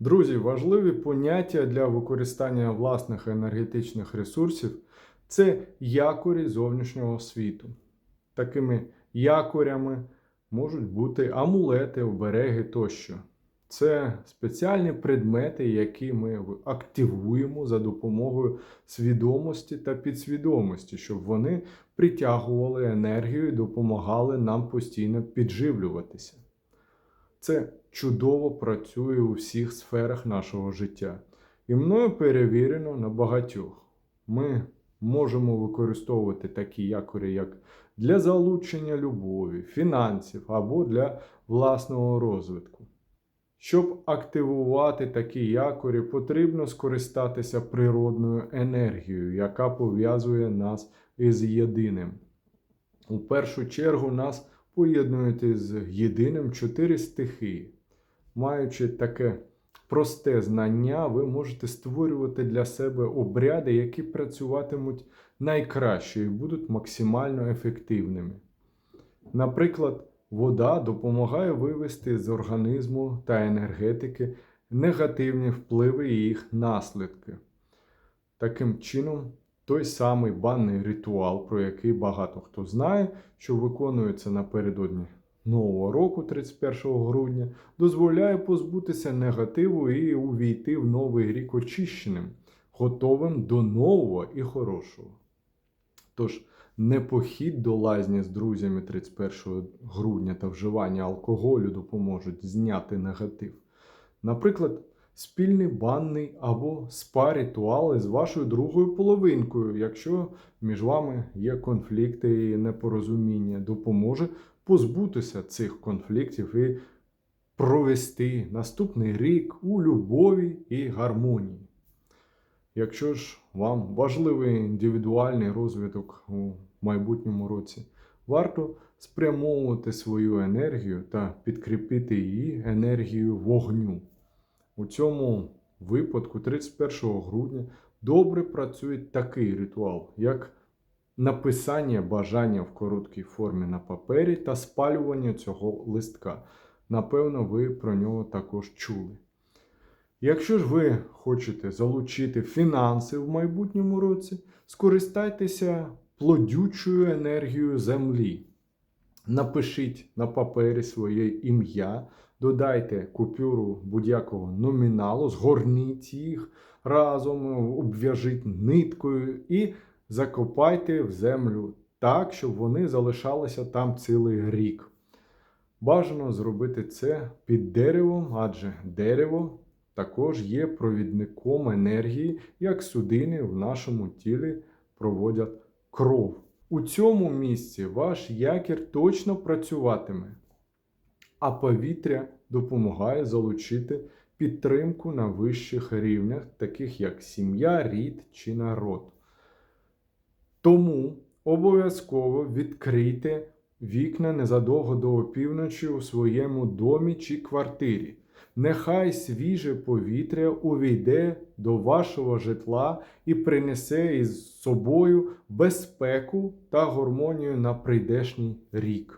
Друзі, важливі поняття для використання власних енергетичних ресурсів це якорі зовнішнього світу. Такими якорями можуть бути амулети, обереги тощо. Це спеціальні предмети, які ми активуємо за допомогою свідомості та підсвідомості, щоб вони притягували енергію і допомагали нам постійно підживлюватися. Це чудово працює у всіх сферах нашого життя. І мною перевірено на багатьох. Ми можемо використовувати такі якорі, як для залучення любові, фінансів або для власного розвитку. Щоб активувати такі якорі, потрібно скористатися природною енергією, яка пов'язує нас із єдиним. У першу чергу нас поєднують з єдиним чотири стихії. Маючи таке просте знання, ви можете створювати для себе обряди, які працюватимуть найкраще і будуть максимально ефективними. Наприклад, вода допомагає вивести з організму та енергетики негативні впливи і їх наслідки. Таким чином, той самий банний ритуал, про який багато хто знає, що виконується напередодні Нового року, 31 грудня, дозволяє позбутися негативу і увійти в новий рік очищеним, готовим до нового і хорошого. Тож, не похід до лазні з друзями 31 грудня та вживання алкоголю допоможуть зняти негатив. Наприклад, спільний банний або спа-ритуали з вашою другою половинкою, якщо між вами є конфлікти і непорозуміння, допоможе позбутися цих конфліктів і провести наступний рік у любові і гармонії. Якщо ж вам важливий індивідуальний розвиток у майбутньому році, варто спрямовувати свою енергію та підкріпити її енергією вогню. У цьому випадку, 31 грудня, добре працює такий ритуал, як написання бажання в короткій формі на папері та спалювання цього листка. Напевно, ви про нього також чули. Якщо ж ви хочете залучити фінанси в майбутньому році, скористайтеся плодючою енергією землі. Напишіть на папері своє ім'я, додайте купюру будь-якого номіналу, згорніть їх разом, обв'яжіть ниткою і закопайте в землю так, щоб вони залишалися там цілий рік. Бажано зробити це під деревом, адже дерево також є провідником енергії, як судини в нашому тілі проводять кров. У цьому місці ваш якір точно працюватиме, а повітря допомагає залучити підтримку на вищих рівнях, таких як сім'я, рід чи народ. Тому обов'язково відкрийте вікна незадовго до опівночі у своєму домі чи квартирі. Нехай свіже повітря увійде до вашого житла і принесе із собою безпеку та гармонію на прийдешній рік.